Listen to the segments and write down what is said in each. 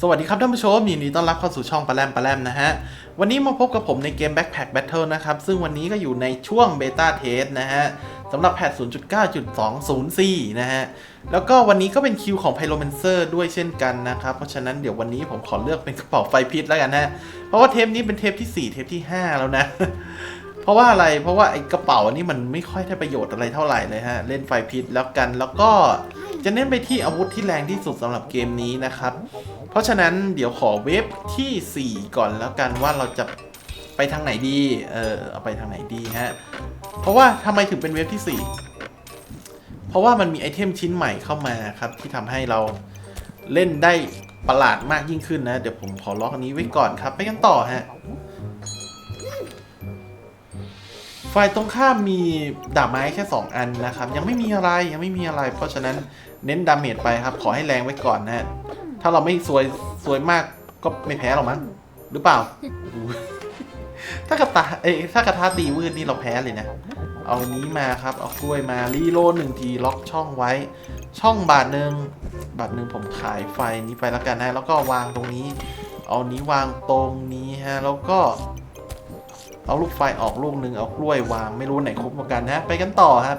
สวัสดีครับท่านผู้ชมยินดีต้อนรับเข้าสู่ช่องปลาแรมปลาแรมนะฮะ วันนี้มาพบกับผมในเกม Backpack Battle นะครับ ซึ่งวันนี้ก็อยู่ในช่วงเบต้าเทสนะฮะสำหรับแพท 0.9.204 นะฮะ แล้วก็วันนี้ก็เป็นคิวของ Pyromancer ด้วยเช่นกันนะครับ เพราะฉะนั้นเดี๋ยววันนี้ผมขอเลือกเป็นกระเป๋าไฟพิษแล้วกันนะเพราะว่าเทปนี้เป็นเทปที่ 4 เทปที่ 5 แล้วนะ เพราะว่าอะไรเพราะว่าไอ้กระเป๋าอันนี้มันไม่ค่อยได้ประโยชน์อะไรเท่าไหร่เลยฮะเล่นไฟพิษแล้วกันแล้วก็ จะเน้นไปที่อาวุธที่แรงที่สุดสำหรับเกมนี้นะครับ เพราะฉะนั้นเดี๋ยวขอเวฟที่ 4 ก่อนแล้วกันว่าเราจะไปทางไหนดี เออเอาไปทางไหนดีฮะ เพราะว่าทำไมถึงเป็นเวฟที่ 4 เพราะว่ามันมีไอเทมชิ้นใหม่เข้ามาครับ ที่ทำให้เราเล่นได้ประหลาดมากยิ่งขึ้นนะ เดี๋ยวผมขอล็อกอันนี้ไว้ก่อนครับ ไปกันต่อฮะฝ่ายตรงข้ามมีดาบไม้แค่ 2 อันนะครับ ยังไม่มีอะไรยังไม่มีอะไร เพราะฉะนั้น เน้นดาเมจไปครับ ขอให้แรงไว้ก่อนนะฮะ ถ้าเราไม่สวยสวยมากก็ไม่แพ้หรอกมั้งหรือเปล่า ถ้ากระตาเอ้ยถ้ากระทาตีวืดนี่เราแพ้เลยนะ เอานี้มาครับ เอากล้วยมารีโหลดหนึ่งทีล็อกช่องไว้ ช่องบาทหนึ่งบาทหนึ่งผมขายไฟนี้ไปแล้วกันนะ แล้วก็วางตรงนี้ เอานี้วางตรงนี้ฮะ แล้วก็เอาลูกไฟออกลูกหนึ่งเอากล้วยวางไม่รู้ไหนคุ้มกว่ากันนะ ไปกันต่อครับ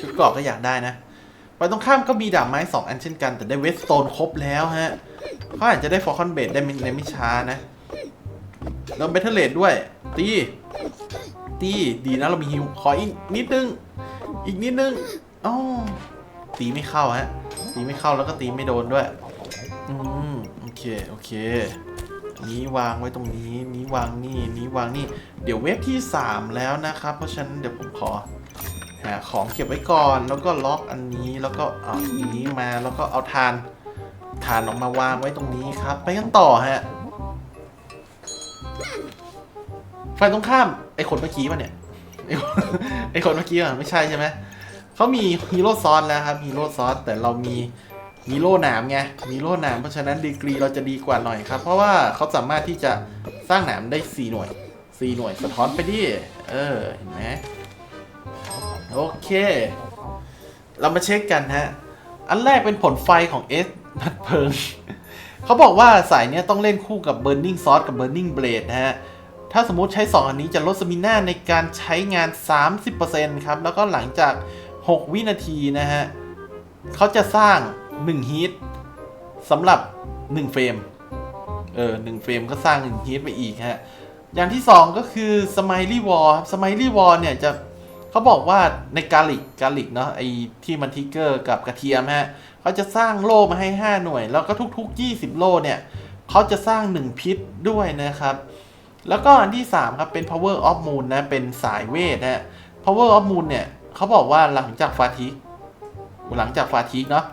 ชุดเกรอกก็อยากได้นะ ไปตรงข้ามก็มีดาบไม้2อันเช่นกัน แต่ได้เวสโตนครบแล้วฮะเขาอาจจะได้ฟอร์คอนเบดได้ในไม่ช้านะแล้วเบทเทเลดด้วย ตี ตี ดีนะเรามีฮิว ขออีกนิดนึง อีกนิดนึงอ๋อตีไม่เข้าฮะ ตีไม่เข้าแล้วก็ตีไม่โดนด้วย อืม โอเค โอเค นี้วางไว้ตรงนี้ นี้วางนี่ นี้วางนี่ เดี๋ยวเว็บที่ 3 แล้วนะครับ เพราะฉะนั้นเดี๋ยวผมขอ หาของเก็บไว้ก่อนแล้วก็ล็อกอันนี้แล้วก็เอาอันนี้มาแล้วก็เอาทานทานออกมาวางไว้ตรงนี้ครับ ไปกันต่อฮะไฟตรงข้ามไอ้คนเมื่อกี้ป่ะเนี่ยไอ้คนเมื่อกี้อะไม่ใช่ใช่ไหมเขามีฮีโร่ซอสแล้วครับฮีโร่ซอสแต่เรามีมีโล่หนามไงมีโล่หนามเพราะฉะนั้นดีกรีเราจะดีกว่าหน่อยครับ เพราะว่าเขาสามารถที่จะสร้างหนามได้ 4 หน่วย 4 หน่วยสะท้อนไปที่ เออเห็นไหม โอเค เรามาเช็คกันฮะ อันแรกเป็นผลไฟของเอสนัดเพลิง เขาบอกว่าสายเนี้ยต้องเล่นคู่กับ Burning Sword กับ Burning Blade นะฮะ ถ้าสมมติใช้ 2 อันนี้จะลดสมิน่าในการใช้งาน 30%ครับ แล้วก็หลังจาก 6 วินาทีนะฮะ เขาจะสร้าง1ฮีทสำหรับ 1 เฟรม เออ1เฟรมก็สร้าง1ฮีทไปอีกฮะ อย่างที่ 2 ก็คือ Smiley Wall Smiley Wall เนี่ยจะ เขาบอกว่าในกาลิกกาลิกเนาะไอที่มันทิกเกอร์กับกระเทียมฮะเขาจะสร้างโล่มาให้ 5 หน่วย แล้วก็ทุก ๆ 20 โล่เนี่ยเขาจะสร้าง 1 พิษด้วยนะครับ แล้วก็อันที่ 3 ครับ เป็น Power of Moon นะ เป็นสายเวทนะฮะ Power of Moon เนี่ยเขาบอกว่าหลังจากฟาทิกหลังจากฟาทิกเนาะ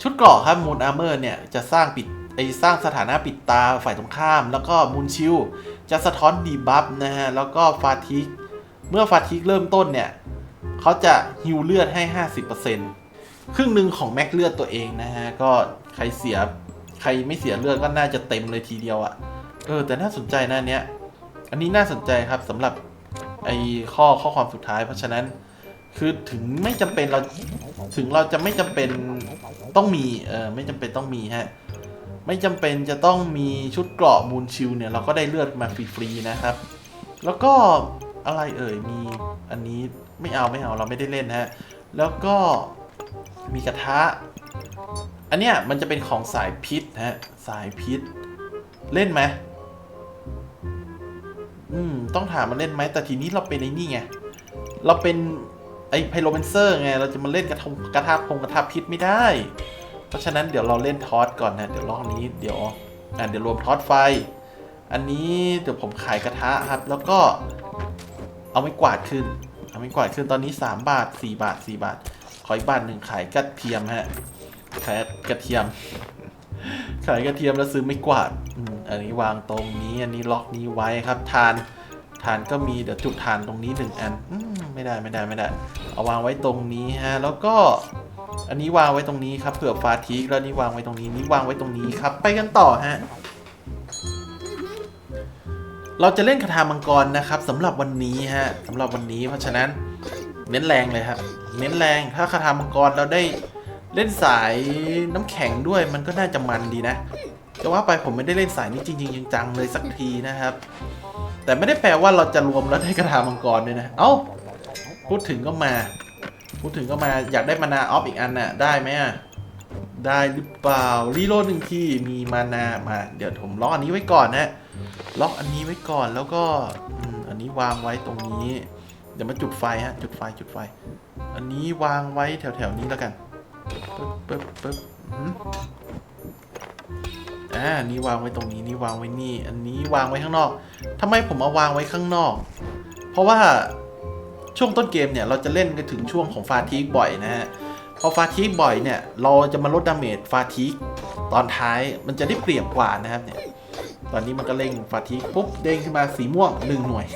ชุดเกราะครับมูนอาร์เมอร์เนี่ยจะสร้างปิดไอสร้างสถานะปิดตาฝ่ายตรงข้าม แล้วก็มูนชิลจะสะท้อนดีบัฟนะฮะ แล้วก็ฟาทิก เมื่อฟาทิกเริ่มต้นเนี่ยเขาจะฮิวเลือดให้ 50%ครึ่งหนึ่งของแม็กเลือดตัวเองนะฮะ ก็ใครเสียใครไม่เสียเลือดก็น่าจะเต็มเลยทีเดียวอะ่ะ เออ แต่น่าสนใจนะเนี้ย อันนี้น่าสนใจครับสำหรับไอข้อข้อความสุดท้าย เพราะฉะนั้นคือถึงไม่จำเป็นเราถึงเราจะไม่จำเป็นต้องมีเออไม่จำเป็นต้องมีฮะไม่จำเป็นจะต้องมีชุดเกราะมูลชิลเนี่ยเราก็ได้เลือดมาฟรีๆนะครับ แล้วก็ อะไรเอ่ยมีอันนี้ไม่เอาไม่เอาเราไม่ได้เล่นฮะ แล้วก็มีกระทะ อันเนี้ยมันจะเป็นของสายพิษฮะสายพิษ เล่นไหมอืมต้องถามมาเล่นไหมแต่ทีนี้เราเป็นไอ้นี่ไงเราเป็นไอ้ไพโรแมนเซอร์ไงเราจะมาเล่นกระทงกระทาพงกระทาพิษไม่ได้ เพราะฉะนั้นเดี๋ยวเราเล่นทอสก่อนนะเดี๋ยวรอบนี้เดี๋ยวอะเดี๋ยวรวมทอสไฟ อันนี้เดี๋ยวผมขายกระทะครับ แล้วก็ เอาไม่กวาดขึ้น เอาไม่กวาดขึ้นตอนนี้ 3 บาท 4 บาท 4 บาท ขออีกบาทหนึ่งขายกระเทียมฮะ ขายกระเทียม ขายกระเทียมแล้วซื้อไม่กวาดอันนี้วางตรงนี้ อันนี้ล็อกนี้ไว้ครับ ทาน ทานก็มีเดี๋ยวจุดทานตรงนี้หนึ่งอันอไม่ได้ไม่ได้ไม่ได้ เอาวางไว้ตรงนี้ฮะ แล้วก็อันนี้วางไว้ตรงนี้ครับเผื่อฟาทิกแล้วนี่วางไว้ตรงนี้นี่วางไว้ตรงนี้ครับ ไปกันต่อฮะ เราจะเล่นคาถามังกรนะครับสำหรับวันนี้ฮะสำหรับวันนี้เพราะฉะนั้นเน้นแรงเลยครับ เน้นแรงถ้าคาถามังกรเราได้เล่นสายน้ำแข็งด้วยมันก็น่าจะมันดีนะจะว่าไปผมไม่ได้เล่นสายนี้จริงๆจังๆเลยสักทีนะครับ แต่ไม่ได้แปลว่าเราจะรวมแล้วได้กระทามังกรด้วยนะ เอ้าพูดถึงก็มา พูดถึงก็มาอยากได้มานาออฟอีกอันน่ะได้ไหมอะได้หรือเปล่ารีโหลดหนึ่งที่มีมานามา เดี๋ยวผมล็อกอันนี้ไว้ก่อนนะ ล็อกอันนี้ไว้ก่อนแล้วก็อันนี้วางไว้ตรงนี้ เดี๋ยวมาจุดไฟฮะ จุดไฟจุดไฟ อันนี้วางไว้แถวๆนี้แล้วกันปึ๊บปึ๊บปึ๊บอืมอ่านี่วางไว้ตรงนี้นี่วางไว้นี่ อันนี้วางไว้ข้างนอกทำไมผมเอาวางไว้ข้างนอก เพราะว่าช่วงต้นเกมเนี่ยเราจะเล่นกันถึงช่วงของฟาทีกบ่อยนะฮะพอฟาทีกบ่อยเนี่ย เราจะมาลดดาเมจฟาทีกตอนท้ายมันจะได้เปรียบกว่านะครับเนี่ย ตอนนี้มันก็เร่งฟาทีกปุ๊บเด้งขึ้นมาสีม่วงหนึ่งหน่วย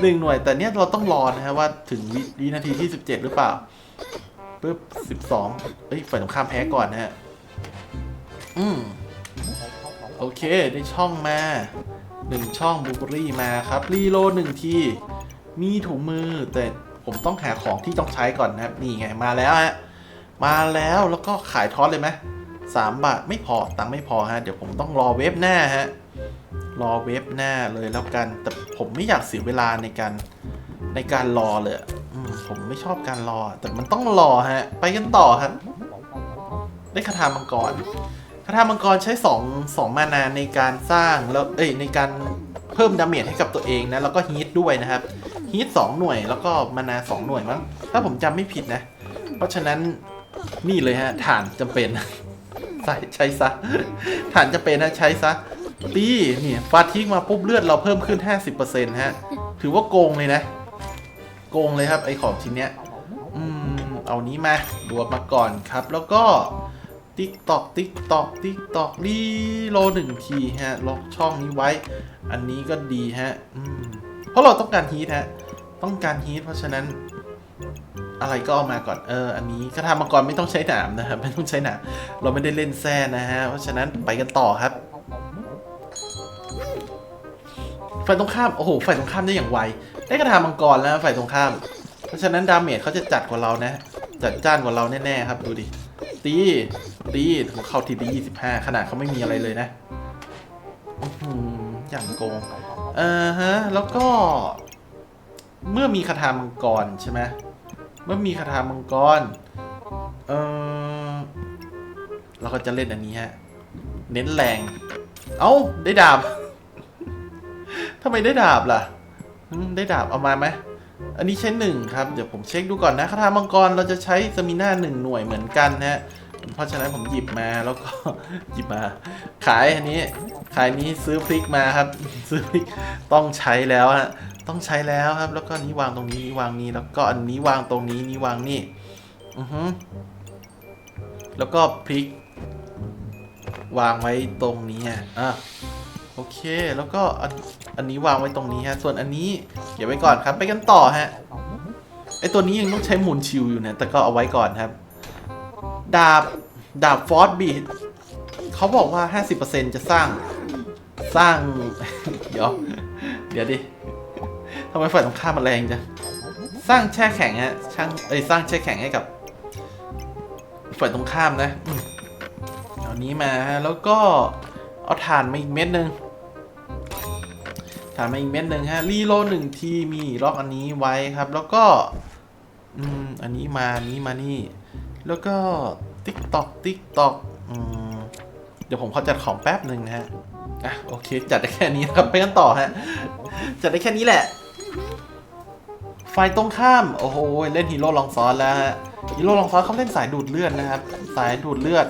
หนึ่งหน่วย แต่เนี้ยเราต้องรอนะฮะว่าถึงวิวินาทีที่17หรือเปล่าปุ๊บ12เอ้ยฝ่ายตรงข้ามแพ้ก่อนนะฮะอืมโอเคได้ช่องมาหนึ่งช่องบูเบอรี่มาครับรีโลหนึ่งที มีถุงมือแต่ผมต้องหาของที่ต้องใช้ก่อนนะครับนี่ไงมาแล้วฮะมาแล้วแล้วก็ขายทอสเลยไหม สามบาทไม่พอตังค์ไม่พอฮะ เดี๋ยวผมต้องรอเว็บหน้าฮะ รอเว็บหน้าเลยแล้วกัน แต่ผมไม่อยากเสียเวลาในการในการรอเลยผมไม่ชอบการรอ แต่มันต้องรอฮะ ไปกันต่อครับ ได้คาถามังกรคาถามังกรใช้2 2มานาในการสร้างแล้วเอ้ยในการเพิ่มดาเมจให้กับตัวเองนะ แล้วก็ฮีทด้วยนะครับฮีท2หน่วยแล้วก็มานา2หน่วยมั้งถ้าผมจำไม่ผิดนะ เพราะฉะนั้นนี่เลยฮะฐานจำเป็น ใส่ใช้ซะฐานจำเป็นนะใช้ซะตีนี่ฟาทิ้งมาปุ๊บเลือดเราเพิ่มขึ้น 50%ฮะ ถือว่าโกงเลยนะ โกงเลยครับไอของชิ้นเนี้ยอืมเอานี้มารวมมาก่อนครับ แล้วก็ติ๊กตอกติ๊กตอกติ๊กตอกรีโลหนึ่งทีฮะ ล็อกช่องนี้ไว้ อันนี้ก็ดีฮะอืมเพราะเราต้องการฮีทฮะ ต้องการฮีทเพราะฉะนั้น อะไรก็เอามาก่อนเอออันนี้คาถามังกรไม่ต้องใช้หนามนะครับไม่ต้องใช้หนามเราไม่ได้เล่นแซ่นะฮะเพราะฉะนั้นไปกันต่อครับฝ่ายตรงข้ามโอ้โหฝ่ายตรงข้ามได้อย่างไวได้กระทามังกรแล้วฝ่ายตรงข้าม เพราะฉะนั้นดาเมจเขาจะจัดกว่าเรานะ จัดจ้านกว่าเราแน่ๆครับดูดิตีตีเข้าทีดียี่สิบห้าขนาดเขาไม่มีอะไรเลยนะอื้อหืออย่างโกงเออฮะแล้วก็ เมื่อมีคาถามังกรใช่ไหม เมื่อมีคาถามังกร เออเราก็จะเล่นอันนี้ฮะ เน้นแรง เอ้า ได้ดาบ ทำไมได้ดาบล่ะ ได้ดาบเอามาไหม อันนี้ใช้หนึ่งครับ เดี๋ยวผมเช็คดูก่อนนะคาถามังกรเราจะใช้สมิน่าหนึ่งหน่วยเหมือนกันนะฮะ เพราะฉะนั้นผมหยิบมาแล้วก็ หยิบมา ขายอันนี้ ขายนี้ซื้อพริกมาครับ ซื้อพริกต้องใช้แล้วฮะ ต้องใช้แล้วครับ แล้วก็นี้วางตรงนี้นี้วางนี้ แล้วก็อันนี้วางตรงนี้นี้วางนี่ อือฮึแล้วก็พริก วางไว้ตรงนี้อะอะโอเค แล้วก็อันอันนี้วางไว้ตรงนี้ฮะ ส่วนอันนี้เก็บไว้ก่อนครับ ไปกันต่อฮะ ไอตัวนี้ยังต้องใช้หมุนชิวอยู่นะ แต่ก็เอาไว้ก่อนครับ ดาบ ดาบฟอสบีดเขาบอกว่า 50%จะสร้าง สร้าง เดี๋ยว เดี๋ยวดิ ทำไมฝ่ายตรงข้ามมันแรงจัง สร้างแช่แข็งฮะ ช่างเอ้ยสร้างแช่แข็งให้กับฝ่ายตรงข้ามนะอืมเอานี้มาฮะ แล้วก็เอาถ่านมาอีกเม็ดหนึ่งถ่านมาอีกเม็ดหนึ่งฮะ รีโลหนึ่งทีมีล็อกอันนี้ไว้ครับ แล้วก็ อืม อันนี้มา อันนี้มานี่ แล้วก็ติ๊กตอกติ๊กตอกอืมเดี๋ยวผมขอจัดของแป๊บหนึ่งนะฮะ อะ โอเค จัดได้แค่นี้ครับ ไปกันต่อฮะ จัดได้แค่นี้แหละ ฝ่ายตรงข้าม โอ้โห เล่นฮีโร่ลองซ้อนแล้วฮะ ฮีโร่ลองซ้อนเขาเล่นสายดูดเลือดนะครับ สายดูดเลือด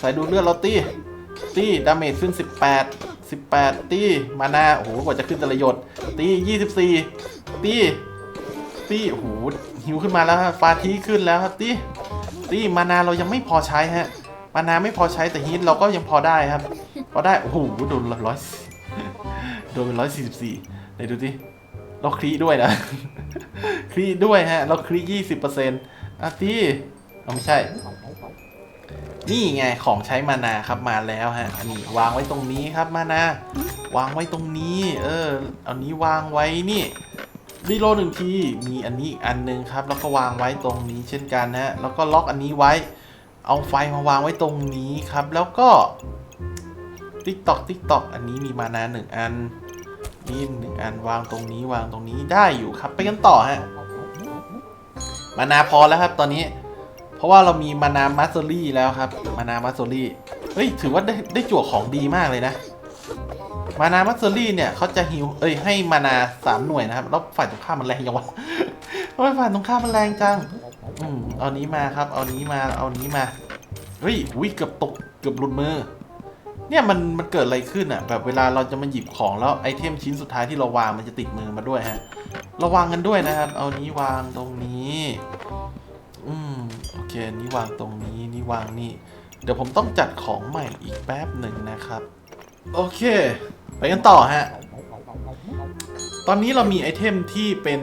สายดูดเลือดเราตีตีดาเมจขึ้น 18 18 ตีมานาโอ้โห กว่าจะขึ้นแต่ละหยด ตี24 ตีตีโอ้โห หิวขึ้นมาแล้วฮะ ฟาทีขึ้นแล้วครับ ตีตีมานาเรายังไม่พอใช้ฮะ มานาไม่พอใช้แต่ฮีทเราก็ยังพอได้ครับ พอได้ โอ้โห โดนร้อยโดนเป็นร้อยสี่สิบสี่ไหนดูดิเราคลีด้วยนะ คลีด้วยฮะ เราคลียี่สิบเปอร์เซ็นต์อะตีเอาไม่ใช่ นี่ไงของใช้มานาครับมาแล้วฮะอันนี้วางไว้ตรงนี้ครับมานาวางไว้ตรงนี้ เออ เอานี้วางไว้นี่รีโลดหนึ่งที มีอันนี้อีกอันหนึงครับ แล้วก็วางไว้ตรงนี้เช่นกันฮะ แล้วก็ล็อกอันนี้ไว้ เอาไฟมาวางไว้ตรงนี้ครับ แล้วก็ติ๊กตอกติ๊กตอกอันนี้มีมานาหนึ่งอัน นี่หนึ่งอันวางตรงนี้วางตรงนี้ได้อยู่ครับ ไปกันต่อฮะมานาพอแล้วครับ ตอนนี้ เพราะว่าเรามีมานามาสเตอรี่แล้วครับมานามาสเตอรี่เฮ้ยถือว่าได้ได้จั่วของดีมากเลยนะมานามาสเตอรี่เนี่ยเขาจะฮิวเอ้ยให้มานาสามหน่วยนะครับ แล้วฝ่ายตรงข้ามมันแรงยังวะทำไมฝ่ายตรงข้ามมันแรงจัง อืมเอานี้มาครับ เอานี้มา เอานี้มา เฮ้ยวิเกือบตก เกือบหลุดมือ เนี่ยมันมันเกิดอะไรขึ้นอะแบบเวลาเราจะมาหยิบของแล้วไอเทมชิ้นสุดท้ายที่เราวางมันจะติดมือมาด้วยฮะระวังกันด้วยนะครับ เอานี้วางตรงนี้ อืมโอเคนี่วางตรงนี้นี่วางนี่ เดี๋ยวผมต้องจัดของใหม่อีกแป๊บหนึ่งนะครับ โอเค ไปกันต่อฮะ ตอนนี้เรามีไอเทมที่เป็น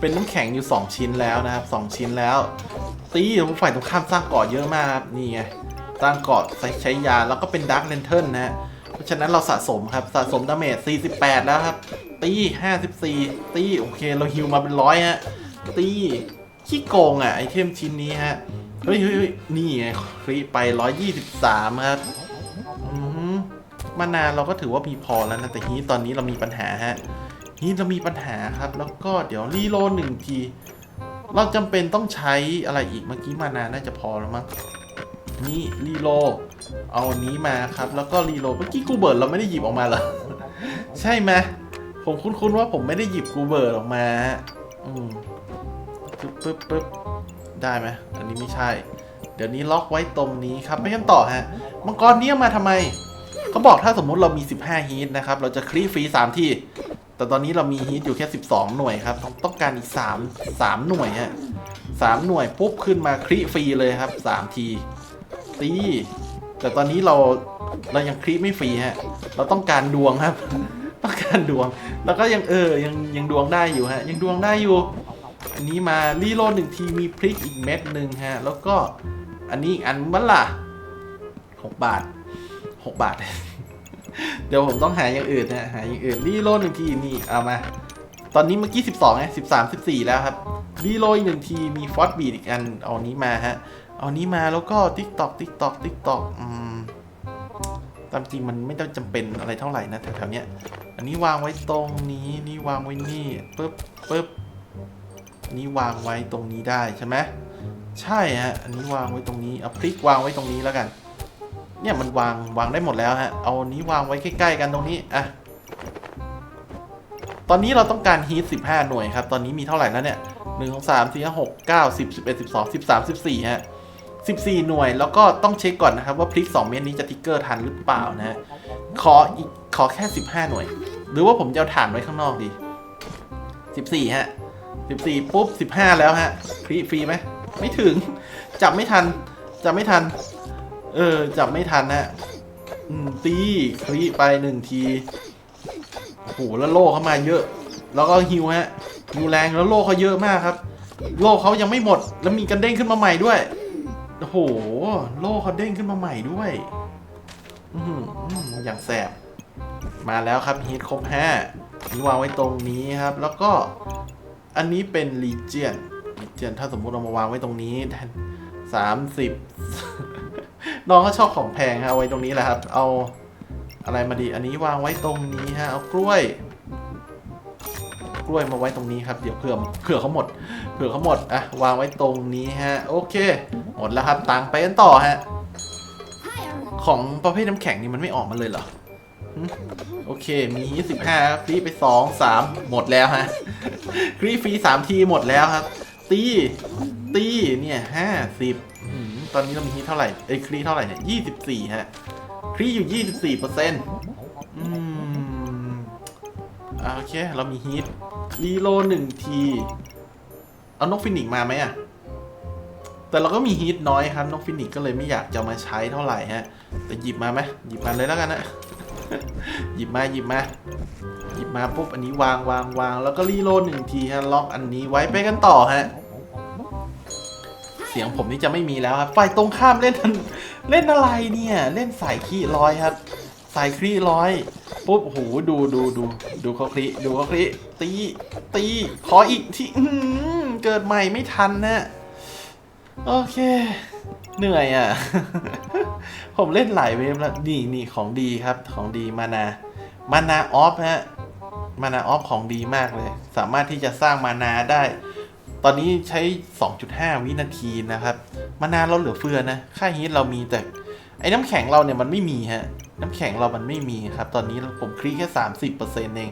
เป็นน้ำแข็งอยู่ 2 ชิ้นแล้วนะครับ 2 ชิ้นแล้ว ตีผมฝ่ายตรงข้ามสร้างเกาะเยอะมากครับนี่ไง สร้างเกาะใช้ใช้ยาแล้วก็เป็นดาร์ l เลนเทิลนะฮะเพราะฉะนั้นเราสะสมครับสะสมดาเมจ 48 แล้วครับ ตี 54 ตี โอเค เราฮิวมาเป็นร้อยฮะ ตีขี้โกงอะ ไอเทมชิ้นนี้ฮะ เฮ้ยเฮ้ยเฮ้ยนี่ไงครีไป 123 ครับมานาเราก็ถือว่ามีพอแล้วนะ แต่ฮีทตอนนี้เรามีปัญหาฮะฮีทเรามีปัญหาครับ แล้วก็เดี๋ยวรีโลหนึ่งที เราจำเป็นต้องใช้อะไรอีกเมื่อกี้มานาน่าจะพอแล้วมั้ง นี่รีโลเอาอันนี้มาครับ แล้วก็รีโลเมื่อกี้กูเบิร์ดเราไม่ได้หยิบออกมาเหรอ ใช่ไหมผมคุ้นๆว่าผมไม่ได้หยิบกูเบิร์ดออกมา อืมปึ๊บปึ๊บปึ๊บได้ไหมอันนี้ไม่ใช่ เดี๋ยวนี้ล็อกไว้ตรงนี้ครับไม่กันต่อฮะ มังกรเนี้เอามาทำไม เขาบอกถ้าสมมุติเรามี 15ฮีทนะครับ เราจะคลีฟรี3ที่ แต่ตอนนี้เรามีฮีทอยู่แค่ 12 หน่วยครับ ต้องต้องการอีก 3 3 หน่วยฮะ3หน่วยปุ๊บขึ้นมาคลีฟรีเลยครับ 3 ที ตี แต่ตอนนี้เราเรายังคลี่ไม่ฟรีฮะ เราต้องการดวงครับ ต้องการดวง แล้วก็ยังเออยังยังดวงได้อยู่ฮะ ยังดวงได้อยู่ อันนี้มารีโหลดหนึ่งทีมีพริกอีกเม็ดหนึ่งฮะ แล้วก็อันนี้อีกอันมันล่ะหกบาทหกบาท เดี๋ยวผมต้องหาอย่างอื่นนะหาอย่างอื่นรีโหลดหนึ่งทีนี่เอามา ตอนนี้เมื่อกี้สิบสองไงสิบสามสิบสี่แล้วครับรีโหลดอีกหนึ่งทีมีฟอสบีดอีกอันเอานี้มาฮะ เอานี้มาแล้วก็ติ๊กตอกติ๊กตอกติ๊กตอกอืมตามจริงมันไม่ต้องจำเป็นอะไรเท่าไหร่นะแถวๆเนี้ย อันนี้วางไว้ตรงนี้นี่วางไว้นี่ปึ๊บปึ๊บนี่วางไว้ตรงนี้ได้ใช่ไหมใช่ฮะอันนี้วางไว้ตรงนี้เอาพลิกวางไว้ตรงนี้แล้วกัน เนี่ยมันวางวางได้หมดแล้วฮะเอาอันนี้วางไว้ใกล้ๆกันตรงนี้อะตอนนี้เราต้องการฮีท15 หน่วยครับ ตอนนี้มีเท่าไหร่แล้วเนี่ย1 2 3 4 5 6 9 10 11 12 13 14ฮะ 14 หน่วย แล้วก็ต้องเช็คก่อนนะครับว่าพลิก 2 เม็ดนี้จะทิกเกอร์ทันหรือเปล่านะขออีกขอแค่ 15 หน่วย หรือว่าผมจะเอาฐานไว้ข้างนอกดี 14 ฮะ 14 ปุ๊บ 15 แล้วฮะฟรีฟรีไหมไม่ถึง จับไม่ทัน จับไม่ทัน เออ จับไม่ทันฮะตีครีไปหนึ่งทีโอ้โหแล้วโล่เข้ามาเยอะ แล้วก็ฮิวฮะฮิวแรงแล้วโล่เขาเยอะมากครับ โล่เขายังไม่หมด แล้วมีกันเด้งขึ้นมาใหม่ด้วย โอ้โห โล่เขาเด้งขึ้นมาใหม่ด้วย อือหือย่างแสบ มาแล้วครับฮีทครบห้านี่วางไว้ตรงนี้ครับ แล้วก็อันนี้เป็น Legion Legion ถ้าสมมุติเรามาวางไว้ตรงนี้แทนสามสิบน้องก็ชอบของแพงฮะเอาไว้ตรงนี้แหละครับ เอาอะไรมาดี อันนี้วางไว้ตรงนี้ฮะ เอากล้วย กล้วยมาไว้ตรงนี้ครับ เดี๋ยวเผื่อเผื่อเขาหมด เผื่อเขาหมด อะ วางไว้ตรงนี้ฮะ โอเค หมดแล้วครับ ตังไปกันต่อฮะ ของประเภทน้ำแข็งนี่มันไม่ออกมาเลยเหรอ โอเค มีสิบห้าฟรีไปสองสามหมดแล้วฮะครีฟรีสามทีหมดแล้วครับ ตี ตี เนี่ยห้าสิบตอนนี้เรามีฮีเท่าไหร่ เอ้ยครีเท่าไหร่เนี่ยยี่สิบสี่ฮะ ครีอยู่ยี่สิบสี่เปอร์เซ็นต์อืม อ่าโอเค เรามีฮีทรีโลหนึ่งที เอานกฟินิกมาไหมอะ แต่เราก็มีฮีทน้อยครับ นกฟินิกก็เลยไม่อยากจะมาใช้เท่าไหร่ฮะ แต่หยิบมาไหมหยิบมาเลยแล้วกันนะ หยิบมาหยิบมา หยิบมาปุ๊บอันนี้วางวางวางแล้วก็รีโลหนึ่งทีฮะ ล็อกอันนี้ไว้ไปกันต่อฮะ เสียงผมนี่จะไม่มีแล้วครับ ฝ่ายตรงข้ามเล่นเล่นอะไรเนี่ย เล่นสายขี้ร้อยครับ สายคลี่ร้อยปุ๊บโอ้โหดูดูดูดูเขาคลี่ดูเขาคลี่ตีตีขออีกทีอื้อหือเกิดใหม่ไม่ทันนะโอเค เหนื่อยอะ ผมเล่นหลายเวฟแล้วนี่นี่ของดีครับของดีมานามานาออฟฮะมานาออฟของดีมากเลย สามารถที่จะสร้างมานาได้ ตอนนี้ใช้ 2.5 วินาทีนะครับ มานาเราเหลือเฟือนะ ค่าฮีทเรามีแต่ไอ้น้ำแข็งเราเนี่ยมันไม่มีฮะ น้ำแข็งเรามันไม่มีครับ ตอนนี้ผมคลิกแค่ 30%เอง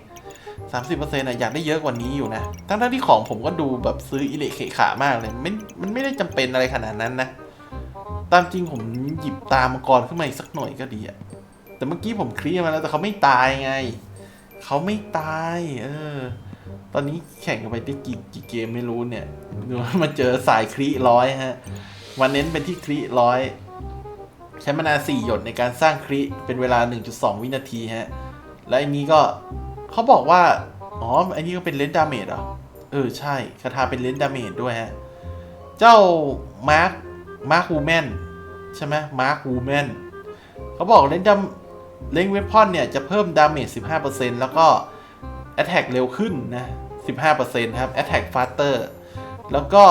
30%อะอยากได้เยอะกว่านี้อยู่นะ ทั้งๆที่ของผมก็ดูแบบซื้ออิเละเขขามากเลยไม่มันไม่ได้จำเป็นอะไรขนาดนั้นนะ ตามจริงผมหยิบตามมังกรขึ้นมาอีกสักหน่อยก็ดีอะแต่เมื่อกี้ผมคลีมาแล้วแต่เขาไม่ตายไง เขาไม่ตาย เออ ตอนนี้แข่งกันไปได้กี่กี่เกมไม่รู้เนี่ยดูมาเจอสายคลีร้อยฮะ วันเน้นเป็นที่คลีร้อย ใช้มานาน4หยดในการสร้างคริเป็นเวลา 1.2 วินาทีฮะ และอันนี้ก็เขาบอกว่า อ๋อ อันนี้ก็เป็นเลนดาเมจเหรอ เออ ใช่ คาถาเป็นเลนดาเมจด้วยฮะ เจ้ามาร์ค มาร์ควูแมนใช่ไหมมาร์ควูแมนเขาบอกเลนดามเลนเวพอนเนี่ยจะเพิ่มดาเมจ 15%แล้วก็ Attack เร็วขึ้นนะ 15%ครับ Attack faster แล้วก็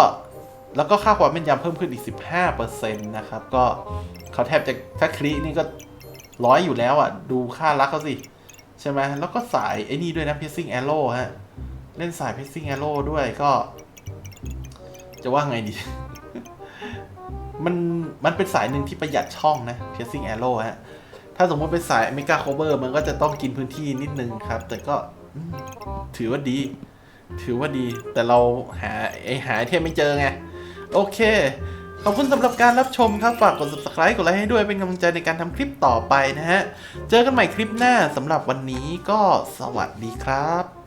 แล้วก็ค่าความแม่นยำเพิ่มขึ้นอีก 15%นะครับ ก็ เขาแทบจะถ้าคลินี่ก็ร้อยอยู่แล้วอะ ดูค่ารักเขาสิ ใช่ไหมแล้วก็สายไอ้นี่ด้วยนะ piercing arrow ฮะ เล่นสาย piercing arrow ด้วยก็ จะว่าไงดี มันมันเป็นสายหนึ่งที่ประหยัดช่องนะ piercing arrow ฮะ ถ้าสมมติเป็นสาย mega cover มันก็จะต้องกินพื้นที่นิดนึงครับ แต่ก็ถือว่าดี ถือว่าดี แต่เราหาไอหาเทมไม่เจอไง โอเค ขอบคุณสำหรับการรับชมครับ ฝากกด subscribe กดไลค์ให้ด้วยเป็นกำลังใจในการทำคลิปต่อไปนะฮะ เจอกันใหม่คลิปหน้าสำหรับวันนี้ก็สวัสดีครับ